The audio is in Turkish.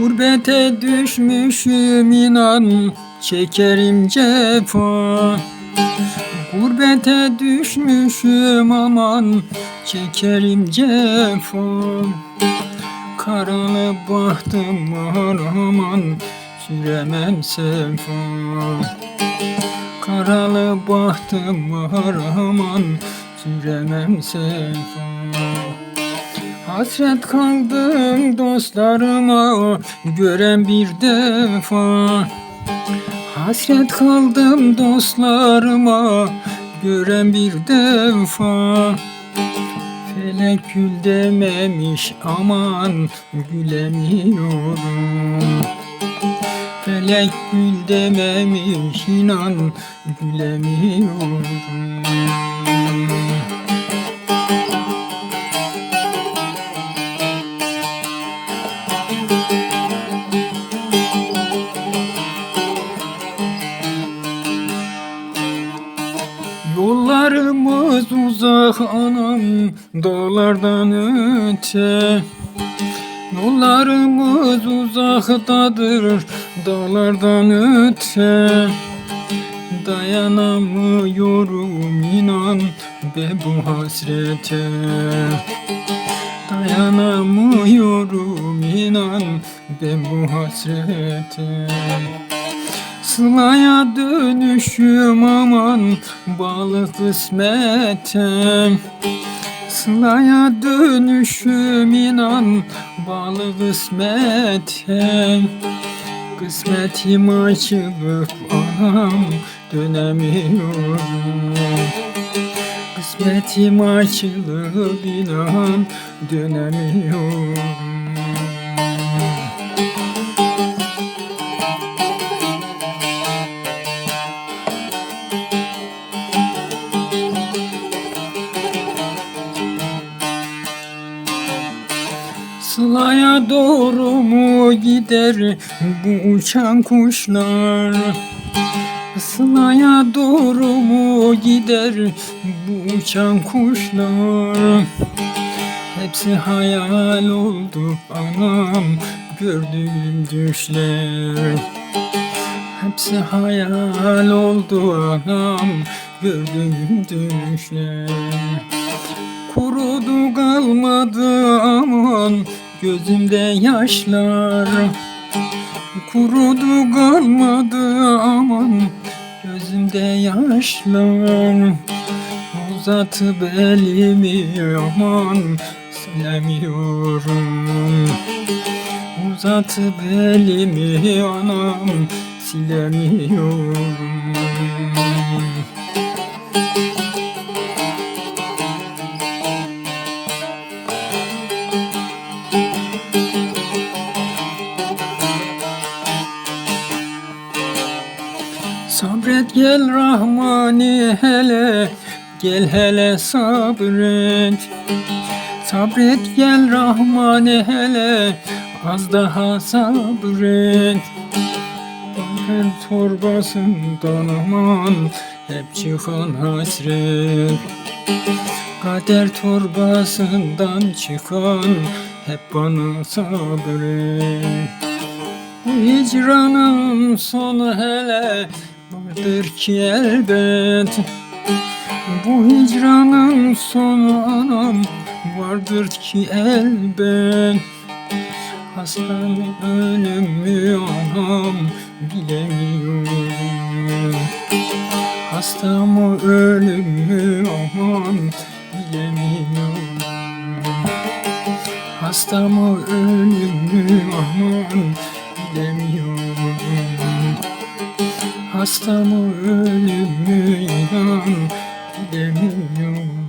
Gurbete düşmüşüm inan çekerim cefa. Gurbete düşmüşüm aman çekerim cefa. Karalı bahtım var aman süremem sefa. Karalı bahtım var aman süremem sefa. Hasret kaldım dostlarıma gören bir defa. Hasret kaldım dostlarıma gören bir defa. Felek gül dememiş aman gülemiyorum Felek gül dememiş inan gülemiyorum. Yollarımız uzak anam dağlardan öte. Yollarımız uzaktadır dağlardan öte Dayanamıyorum inan be bu hasrete. Dayanamıyorum inan be bu hasrete. Sılaya dönüşüm aman bağlı kısmete. Sılaya dönüşüm inan bağlı kısmete Kısmetim açılıp anam dönemiyorum. Kısmetim açılıp inan dönemiyorum. Sılaya doğru gider bu uçan kuşlar? Sılaya doğru mu gider bu uçan kuşlar? Hepsi hayal oldu anam gördüğüm düşler. Hepsi hayal oldu anam gördüğüm düşler. Kurudu kalmadı aman gözümde yaşlar. Kurudu kalmadı aman gözümde yaşlar. Uzatıp elimi aman silemiyorum Uzatıp elimi anam silemiyorum Sabret gel Rahmani hele. Gel hele sabret. Sabret gel Rahmani hele. Az daha sabret. Bakır torbasından aman Hep çıkan hasret. Kader torbasından çıkan Hep bana sabret. Hicranın sonu hele vardır ki elbet. Bu hicranın sonu anam vardır ki elbet. Hastam ölümü anam bilemiyorum. Hastam o ölümü aman bilemiyorum. Hastam o ölümü aman bilemiyorum Hastam o ölümü inan bilemiyorum